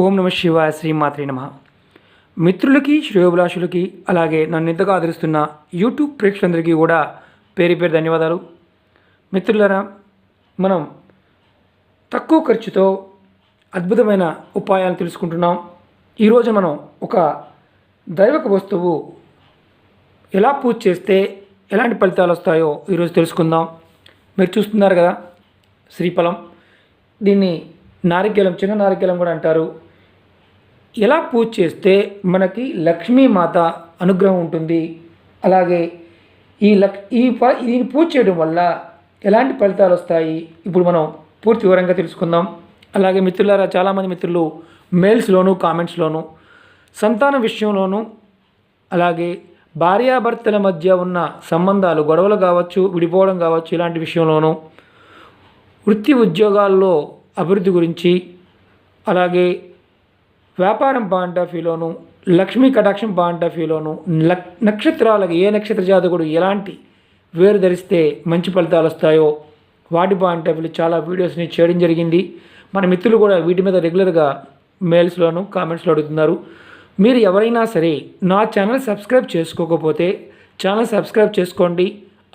ఓం నమ శివాయ శ్రీమాత్రి నమ. మిత్రులకి శ్రేయోభిలాషులకి అలాగే నన్ను ఇంతగా ఆదరిస్తున్న యూట్యూబ్ ప్రేక్షకులందరికీ కూడా పేరు పేరు ధన్యవాదాలు. మిత్రులరా మనం తక్కువ ఖర్చుతో అద్భుతమైన ఉపాయాలు తెలుసుకుంటున్నాం. ఈరోజు మనం ఒక దైవక వస్తువు ఎలా పూజ చేస్తే ఎలాంటి ఫలితాలు వస్తాయో ఈరోజు తెలుసుకుందాం. మీరు చూస్తున్నారు కదా శ్రీఫలం. దీన్ని నారికేలం చిన్న నారికేలం కూడా అంటారు. ఎలా పూజ చేస్తే మనకి లక్ష్మీమాత అనుగ్రహం ఉంటుంది? అలాగే ఈ లక్ ఈ ప దీన్ని పూజ చేయడం వల్ల ఎలాంటి ఫలితాలు వస్తాయి? ఇప్పుడు మనం పూర్తి వివరంగా తెలుసుకుందాం. అలాగే మిత్రులారా చాలామంది మిత్రులు మెయిల్స్లోను కామెంట్స్లోను సంతాన విషయంలోనూ అలాగే భార్యాభర్తల మధ్య ఉన్న సంబంధాలు గొడవలు కావచ్చు విడిపోవడం కావచ్చు ఇలాంటి విషయంలోనూ వృత్తి ఉద్యోగాల్లో అభివృద్ధి గురించి అలాగే వ్యాపారం పాయింట్ ఆఫ్ వ్యూలోను లక్ష్మీ కటాక్షం పాయింట్ ఆఫ్ వ్యూలోను నక్షత్రాలకు ఏ నక్షత్ర జాతకుడు ఎలాంటి వేరు ధరిస్తే మంచి ఫలితాలు వస్తాయో వాటి పాయింట్ ఆఫ్ వ్యూ చాలా వీడియోస్ని చేయడం జరిగింది. మన మిత్రులు కూడా వీటి మీద రెగ్యులర్గా మెయిల్స్లోను కామెంట్స్లో అడుగుతున్నారు. మీరు ఎవరైనా సరే నా ఛానల్ సబ్స్క్రైబ్ చేసుకోకపోతే ఛానల్ సబ్స్క్రైబ్ చేసుకోండి.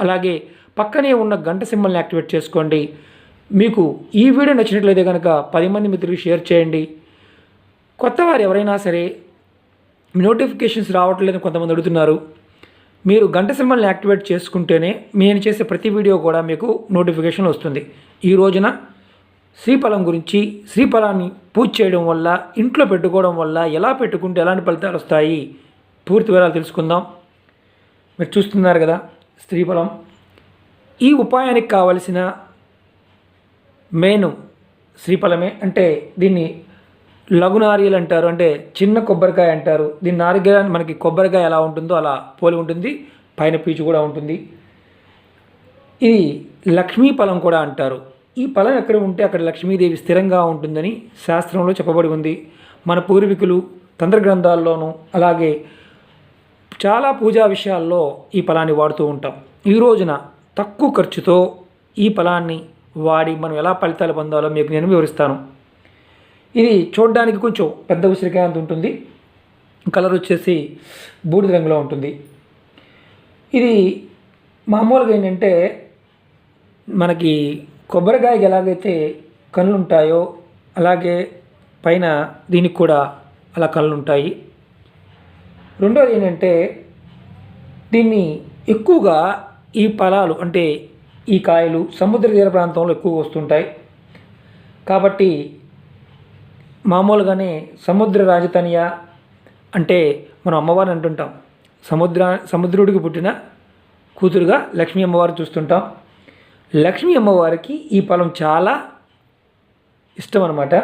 అలాగే పక్కనే ఉన్న గంట సింబల్ని యాక్టివేట్ చేసుకోండి. మీకు ఈ వీడియో నచ్చినట్లయితే కనుక పది మంది మిత్రులకు షేర్ చేయండి. కొత్త వారు ఎవరైనా సరే నోటిఫికేషన్స్ రావట్లేదని కొంతమంది అడుగుతున్నారు. మీరు గంట సింబల్ని యాక్టివేట్ చేసుకుంటేనే నేను చేసే ప్రతి వీడియో కూడా మీకు నోటిఫికేషన్ వస్తుంది. ఈ రోజున శ్రీఫలం గురించి శ్రీఫలాన్ని పూజ చేయడం వల్ల ఇంట్లో పెట్టుకోవడం వల్ల ఎలా పెట్టుకుంటే ఎలాంటి ఫలితాలు వస్తాయి? పూర్తి వివరాలు తెలుసుకుందాం. మీరు చూస్తున్నారు కదా శ్రీఫలం. ఈ ఉపాయానికి కావలసిన మెయిన్ శ్రీఫలమే అంటే దీన్ని లఘు నారియలు అంటారు అంటే చిన్న కొబ్బరికాయ అంటారు. దీని నారికాయ మనకి కొబ్బరికాయ ఎలా ఉంటుందో అలా పోలి ఉంటుంది పైన పీచు కూడా ఉంటుంది. ఇది లక్ష్మీ ఫలం కూడా అంటారు. ఈ ఫలం ఎక్కడ ఉంటే అక్కడ లక్ష్మీదేవి స్థిరంగా ఉంటుందని శాస్త్రంలో చెప్పబడి ఉంది. మన పూర్వీకులు తంత్ర గ్రంథాల్లోనూ అలాగే చాలా పూజా విషయాల్లో ఈ ఫలాన్ని వాడుతూ ఉంటాం. ఈ రోజున తక్కువ ఖర్చుతో ఈ ఫలాన్ని వాడి మనం ఎలా ఫలితాలు పొందాలో మీకు నేను వివరిస్తాను. ఇది చూడడానికి కొంచెం పెద్ద ఉసిరికాయ అంత ఉంటుంది. కలర్ వచ్చేసి బూడిద రంగులో ఉంటుంది. ఇది మామూలుగా ఏంటంటే మనకి కొబ్బరికాయకి ఎలాగైతే కళ్ళు ఉంటాయో అలాగే పైన దీనికి కూడా అలా కళ్ళు ఉంటాయి రెండోది ఏంటంటే దీన్ని ఎక్కువగా ఈ ఫలాలు అంటే ఈ కాయలు సముద్ర తీర ప్రాంతంలో ఎక్కువ వస్తుంటాయి. కాబట్టి మామూలుగానే సముద్ర రాజధానియ అంటే మనం అమ్మవారిని అంటుంటాం. సముద్ర సముద్రుడికి పుట్టిన కూతురుగా లక్ష్మీ అమ్మవారు చూస్తుంటాం. లక్ష్మీ అమ్మవారికి ఈ పొలం చాలా ఇష్టం అనమాట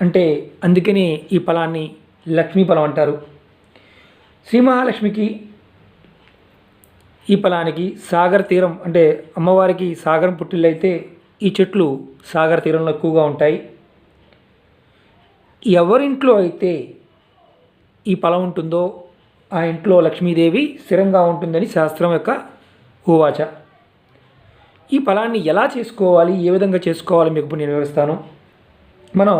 అంటే అందుకని ఈ ఫలాన్ని లక్ష్మీ పొలం అంటారు. శ్రీ మహాలక్ష్మికి ఈ ఫలానికి సాగర్ తీరం అంటే అమ్మవారికి సాగరం పుట్టిల్లైతే ఈ చెట్లు సాగర్ తీరంలో ఎక్కువగా ఉంటాయి. ఎవరింట్లో అయితే ఈ ఫలం ఉంటుందో ఆ ఇంట్లో లక్ష్మీదేవి స్థిరంగా ఉంటుందని శాస్త్రం యొక్క ఊవాచ ఈ ఫలాన్ని ఎలా చేసుకోవాలి ఏ విధంగా చేసుకోవాలి మీకు నేను వివరిస్తాను. మనం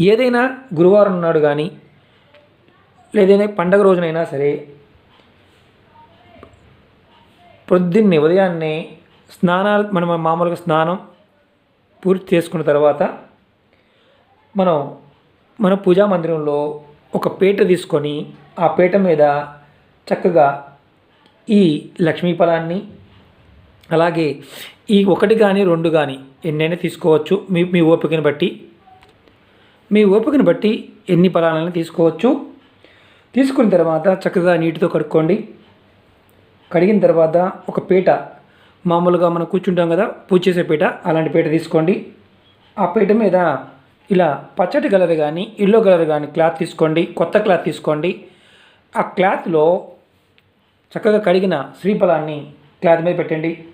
ఏదైనా గురువారం నాడు కానీ లేదైనా పండగ రోజునైనా సరే పొద్దున్నే ఉదయాన్నే స్నానాలు మనం మామూలుగా స్నానం పూర్తి చేసుకున్న తర్వాత మనం మన పూజా మందిరంలో ఒక పీట తీసుకొని ఆ పీట మీద చక్కగా ఈ లక్ష్మీ ఫలాన్ని అలాగే ఈ ఒకటి కానీ రెండు కానీ ఎన్నైనా తీసుకోవచ్చు. మీ మీ ఓపికను బట్టి మీ ఓపికను బట్టి ఎన్ని ఫలాలను తీసుకోవచ్చు. తీసుకున్న తర్వాత చక్కగా నీటితో కడుక్కోండి. కడిగిన తర్వాత ఒక పీట మామూలుగా మనం కూర్చుంటాం కదా పూజ చేసే పీట అలాంటి పీట తీసుకోండి. ఆ పీట మీద ఇలా పచ్చటి కలర్ కానీ ఎల్లో కలర్ కానీ క్లాత్ తీసుకోండి కొత్త క్లాత్ తీసుకోండి. ఆ క్లాత్లో చక్కగా కడిగిన శ్రీఫలాన్ని క్లాత్ మీద పెట్టండి.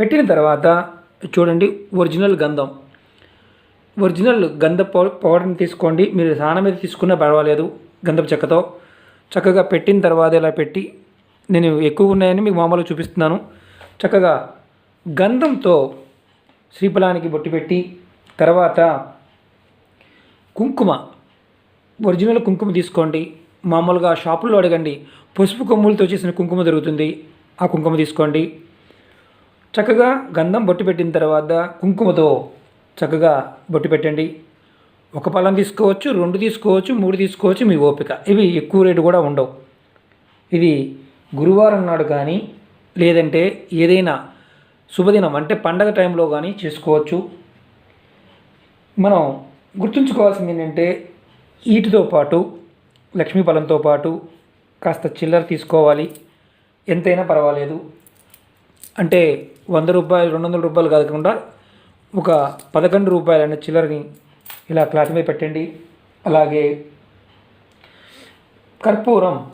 పెట్టిన తర్వాత చూడండి ఒరిజినల్ గంధం. ఒరిజినల్ గంధ పౌడర్ని తీసుకోండి. మీరు స్నానం మీద తీసుకున్నా పర్వాలేదు గంధపు చెక్కతో. చక్కగా పెట్టిన తర్వాత ఇలా పెట్టి నేను ఎక్కువ ఉన్నాయని మీకు మామూలుగా చూపిస్తున్నాను. చక్కగా గంధంతో శ్రీఫలానికి బొట్టు పెట్టి తర్వాత కుంకుమ ఒరిజినల్ కుంకుమ తీసుకోండి. మామూలుగా షాపుల్లో అడగండి పసుపు కొమ్ములతో చేసిన కుంకుమ దొరుకుతుంది. ఆ కుంకుమ తీసుకోండి. చక్కగా గంధం బొట్టు పెట్టిన తర్వాత కుంకుమతో చక్కగా బొట్టు పెట్టండి. ఒక పళ్ళం తీసుకోవచ్చు రెండు తీసుకోవచ్చు మూడు తీసుకోవచ్చు మీ ఓపిక. ఇవి ఎక్కువ రేటు కూడా ఉండవు. ఇది గురువారం నాడు కానీ లేదంటే ఏదైనా శుభదినం అంటే పండగ టైంలో కానీ చేసుకోవచ్చు. మనం గుర్తుంచుకోవాల్సింది ఏంటంటే వీటితో పాటు లక్ష్మీ ఫలంతో పాటు కాస్త చిల్లర తీసుకోవాలి. ఎంతైనా పర్వాలేదు. అంటే వంద రూపాయలు రెండు వందల రూపాయలు కాకుండా ఒక పదకొండు రూపాయలు అనే చిల్లరని ఇలా క్లాత్ మీద పెట్టండి. అలాగే కర్పూరం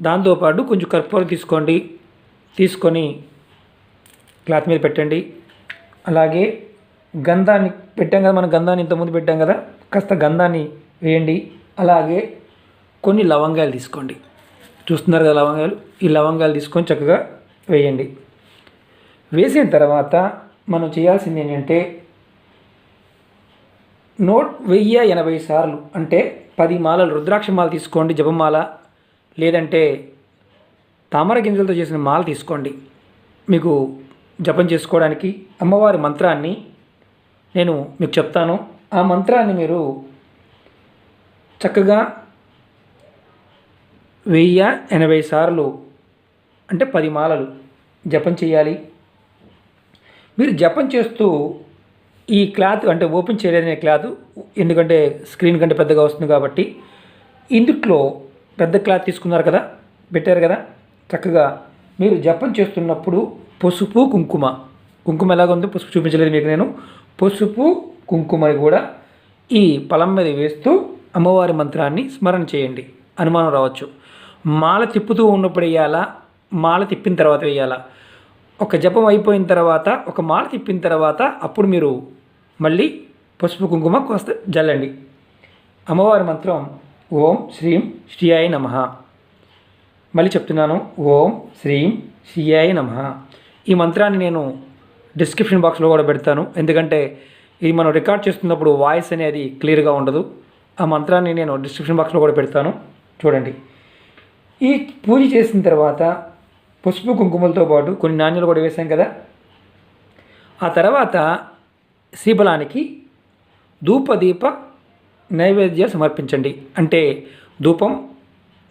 దాంతోపాటు కొంచెం కర్పూరం తీసుకోండి. తీసుకొని క్లాత్ మీద పెట్టండి. అలాగే గంధాన్ని పెట్టాం కదా మనం గంధాన్ని ఇంతకుముందు పెట్టాం కదా కాస్త గంధాన్ని వేయండి. అలాగే కొన్ని లవంగాలు తీసుకోండి. చూస్తున్నారు కదా లవంగాలు ఈ లవంగాలు తీసుకొని చక్కగా వేయండి. వేసిన తర్వాత మనం చేయాల్సింది ఏంటంటే నోట్ వెయ్యి ఎనభై సార్లు అంటే పది మాలలు రుద్రాక్ష మాల తీసుకోండి జపమాల. లేదంటే తామర గింజలతో చేసిన మాల తీసుకోండి. మీకు జపం చేసుకోవడానికి అమ్మవారి మంత్రాన్ని నేను మీకు చెప్తాను. ఆ మంత్రాన్ని మీరు చక్కగా వెయ్యి ఎనభై సార్లు అంటే పది మాలలు జపం చేయాలి. మీరు జపం చేస్తూ ఈ క్లాత్ అంటే ఓపెన్ చేయలేదనే క్లాత్ ఎందుకంటే స్క్రీన్ కంటే పెద్దగా వస్తుంది కాబట్టి ఇందుట్లో పెద్ద క్లాత్ తీసుకున్నారు కదా పెట్టారు కదా చక్కగా మీరు జపం చేస్తున్నప్పుడు పసుపు కుంకుమ. కుంకుమ ఎలాగ ఉందో పసుపు చూపించలేదు మీకు నేను. పసుపు కుంకుమ కూడా ఈ పొలం మీద వేస్తూ అమ్మవారి మంత్రాన్ని స్మరణ చేయండి. అనుమానం రావచ్చు. మాల తిప్పుతూ ఉన్నప్పుడు వేయాలా? మాల తిప్పిన తర్వాత వేయాలా? ఒక జపం అయిపోయిన తర్వాత ఒక మాల తిప్పిన తర్వాత అప్పుడు మీరు మళ్ళీ పసుపు కుంకుమ కోస్త జల్లండి. అమ్మవారి మంత్రం ఓం శ్రీం శ్రీయాయ నమ. మళ్ళీ చెప్తున్నాను ఓం శ్రీం శ్రీయాయ నమ. ఈ మంత్రాన్ని నేను డిస్క్రిప్షన్ బాక్స్లో కూడా పెడతాను. ఎందుకంటే ఇది మనం రికార్డ్ చేస్తున్నప్పుడు వాయిస్ అనేది క్లియర్గా ఉండదు. ఆ మంత్రాన్ని నేను డిస్క్రిప్షన్ బాక్స్లో కూడా పెడతాను. చూడండి. ఈ పూజ చేసిన తర్వాత పసుపు కుంకుమలతో పాటు కొన్ని నాణ్యాలు కూడా వేసాం కదా. ఆ తర్వాత శ్రీఫలానికి ధూపదీప నైవేద్య సమర్పించండి. అంటే ధూపం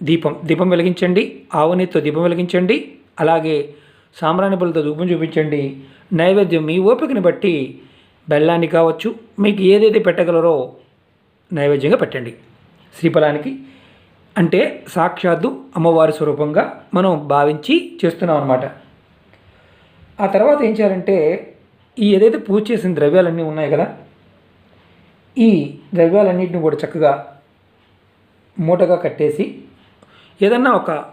దీపం దీపం వెలిగించండి. ఆవునితో దీపం వెలిగించండి. అలాగే సాంబ్రాణి పుల్లతో ధూపం చూపించండి. నైవేద్యం మీ ఓపికని బట్టి బెల్లాన్ని కావచ్చు మీకు ఏదైతే పెట్టగలరో నైవేద్యంగా పెట్టండి. శ్రీఫలానికి అంటే సాక్షాత్తు అమ్మవారి స్వరూపంగా మనం భావించి చేస్తున్నాం అనమాట ఆ తర్వాత ఏం చేయాలంటే ఈ ఏదైతే పూజ చేసిన ద్రవ్యాలన్నీ ఉన్నాయి కదా ఈ ద్రవ్యాలన్నింటిని కూడా చక్కగా మూటగా కట్టేసి ఏదన్నా ఒక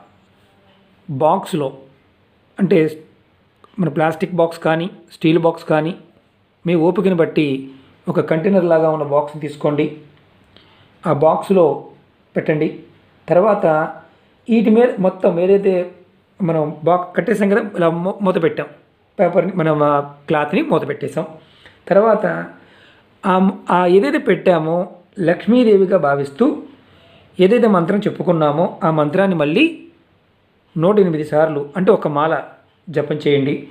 బాక్స్లో అంటే మన ప్లాస్టిక్ బాక్స్ కానీ స్టీల్ బాక్స్ కానీ మీ ఓపికని బట్టి ఒక కంటైనర్ లాగా ఉన్న బాక్స్ని తీసుకోండి. ఆ బాక్స్లో పెట్టండి. తర్వాత వీటి మీద మొత్తం ఏదైతే మనం బాక్స్ కట్టేసాం కదా ఇలా మూత పెట్టాం. పేపర్ని మనం ఆ క్లాత్ని మూత పెట్టేసాం. తర్వాత ఆ ఏదైతే పెట్టామో లక్ష్మీదేవిగా భావిస్తూ ఏదైతే మంత్రం చెప్పుకున్నామో ఆ మంత్రాన్ని మళ్ళీ నూట ఎనిమిది సార్లు అంటే ఒక మాల జపం చేయండి.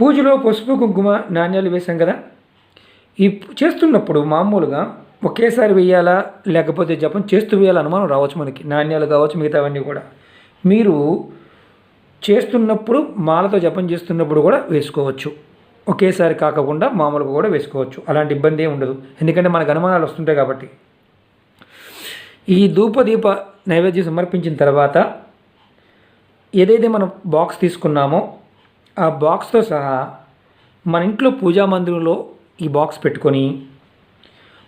పూజలో పసుపు కుంకుమ నాణ్యాలు వేసాం కదా? ఈ చేస్తున్నప్పుడు మామూలుగా ఒకేసారి వేయాలా? లేకపోతే జపం చేస్తూ వేయాలి అనుమానం రావచ్చు మనకి. నాణ్యాలు కావచ్చు మిగతావన్నీ కూడా. మీరు చేస్తున్నప్పుడు మాలతో జపం చేస్తున్నప్పుడు కూడా వేసుకోవచ్చు. ఒకేసారి కాకుండా మామూలుగా కూడా వేసుకోవచ్చు. అలాంటి ఇబ్బంది ఏమి ఉండదు. ఎందుకంటే మనకు అనుమానాలు వస్తుంటాయి కాబట్టి. ఈ ధూపదీప నైవేద్యం సమర్పించిన తర్వాత ఏదైతే మనం బాక్స్ తీసుకున్నామో ఆ బాక్స్తో సహా మన ఇంట్లో పూజా మందిరంలో ఈ బాక్స్ పెట్టుకొని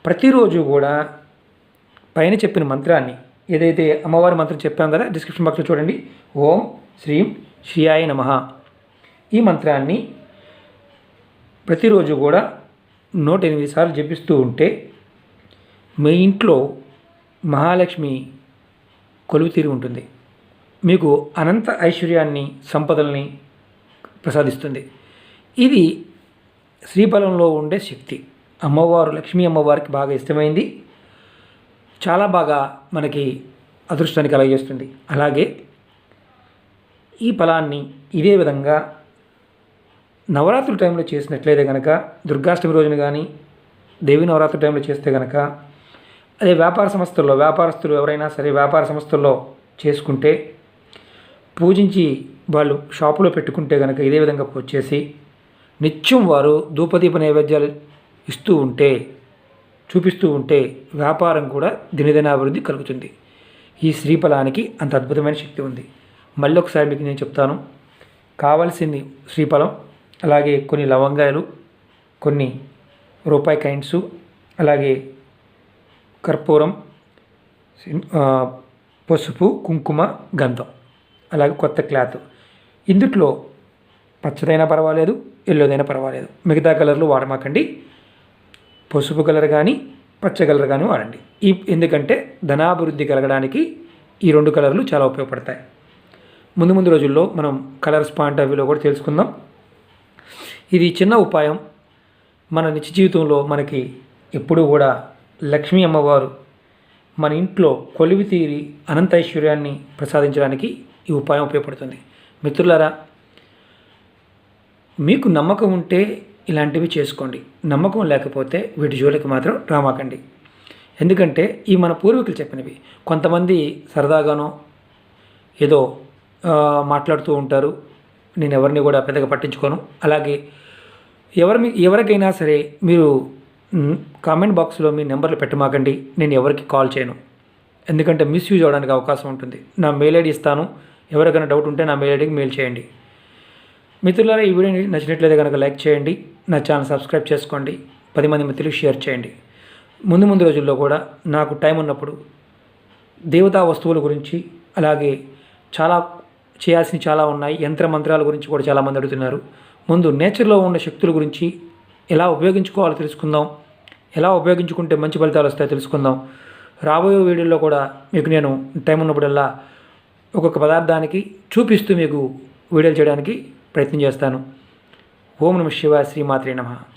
ప్రతిరోజు కూడా పైన చెప్పిన మంత్రాన్ని ఏదైతే అమ్మవారి మంత్రం చెప్పాం కదా డిస్క్రిప్షన్ బాక్స్లో చూడండి. ఓం శ్రీం శ్రీయాయ నమ. ఈ మంత్రాన్ని ప్రతిరోజు కూడా నూట ఎనిమిది సార్లు జపిస్తూ ఉంటే మీ ఇంట్లో మహాలక్ష్మి కొలువు తీరి ఉంటుంది. మీకు అనంత ఐశ్వర్యాన్ని సంపదల్ని ప్రసాదిస్తుంది. ఇది శ్రీఫలంలో ఉండే శక్తి. అమ్మవారు లక్ష్మీ అమ్మవారికి బాగా ఇష్టమైంది. చాలా బాగా మనకి అదృష్టాన్ని కలగజేస్తుంది. అలాగే ఈ ఫలాన్ని ఇదే విధంగా నవరాత్రి టైంలో చేసినట్లయితే కనుక దుర్గాష్టమి రోజున కానీ దేవి నవరాత్రి టైంలో చేస్తే కనుక అదే వ్యాపార సంస్థల్లో వ్యాపారస్తులు ఎవరైనా సరే వ్యాపార సంస్థల్లో చేసుకుంటే పూజించి వాళ్ళు షాపులో పెట్టుకుంటే కనుక ఇదే విధంగా పూజ చేసి నిత్యం వారు ధూపదీప నైవేద్యాలు ఇస్తూ ఉంటే చూపిస్తూ ఉంటే వ్యాపారం కూడా దినదినాభివృద్ధి కలుగుతుంది. ఈ శ్రీఫలానికి అంత అద్భుతమైన శక్తి ఉంది. మళ్ళీ ఒకసారి మీకు నేను చెప్తాను కావాల్సింది శ్రీఫలం. అలాగే కొన్ని లవంగాయలు కొన్ని రూపాయి కైండ్స్ అలాగే కర్పూరం పసుపు కుంకుమ గంధం అలాగే కొత్త క్లాత్. ఇందుట్లో పచ్చదైనా పర్వాలేదు ఎల్లోదైనా పర్వాలేదు. మిగతా కలర్లు వాడమాకండి. పసుపు కలర్ కానీ పచ్చ కలర్ కానీ వాడండి. ఈ ఎందుకంటే ధనాభివృద్ధి కలగడానికి ఈ రెండు కలర్లు చాలా ఉపయోగపడతాయి. ముందు ముందు రోజుల్లో మనం కలర్స్ పాయింట్ ఆఫ్ వ్యూలో కూడా తెలుసుకుందాం. ఇది చిన్న ఉపాయం. మన నిత్య జీవితంలో మనకి ఎప్పుడూ కూడా లక్ష్మీ అమ్మవారు మన ఇంట్లో కొలివి తీరి అనంత ఐశ్వర్యాన్ని ప్రసాదించడానికి ఈ ఉపాయం ఉపయోగపడుతుంది. మిత్రులారా మీకు నమ్మకం ఉంటే ఇలాంటివి చేసుకోండి. నమ్మకం లేకపోతే వీటి జోలికి మాత్రం రామాకండి. ఎందుకంటే ఈ మన పూర్వీకులు చెప్పినవి కొంతమంది సరదాగానో ఏదో మాట్లాడుతూ ఉంటారు. నేను ఎవరిని కూడా పెద్దగా పట్టించుకోను. అలాగే ఎవరి మీ- ఎవరికైనా సరే మీరు కామెంట్ బాక్స్లో మీ నెంబర్లు పెట్టమాకండి. నేను ఎవరికి కాల్ చేయను. ఎందుకంటే మిస్యూజ్ అవడానికి అవకాశం ఉంటుంది. నా మెయిల్ ఐడి ఇస్తాను. ఎవరికైనా డౌట్ ఉంటే నా మెయిల్ ఐడికి మెయిల్ చేయండి. మిత్రులారా ఈ వీడియో నచ్చినట్లయితే కనుక లైక్ చేయండి. నా ఛానల్ సబ్స్క్రైబ్ చేసుకోండి. పది మంది మిత్రులకు షేర్ చేయండి. ముందు ముందు రోజుల్లో కూడా నాకు టైం ఉన్నప్పుడు దేవతా వస్తువుల గురించి అలాగే చాలా చేయాల్సినవి చాలా ఉన్నాయి. యంత్ర మంత్రాల గురించి కూడా చాలామంది అడుగుతున్నారు. ముందు నేచర్లో ఉన్న శక్తుల గురించి ఎలా ఉపయోగించుకోవాలో తెలుసుకుందాం. ఎలా ఉపయోగించుకుంటే మంచి ఫలితాలు వస్తాయో తెలుసుకుందాం. రాబోయే వీడియోలో కూడా మీకు నేను టైం ఉన్నప్పుడల్లా ఒక్కొక్క పదార్థానికి చూపిస్తూ మీకు వీడియోలు చేయడానికి ప్రయత్నం చేస్తాను. ఓం నమ శివ శ్రీమాత్రే నమః.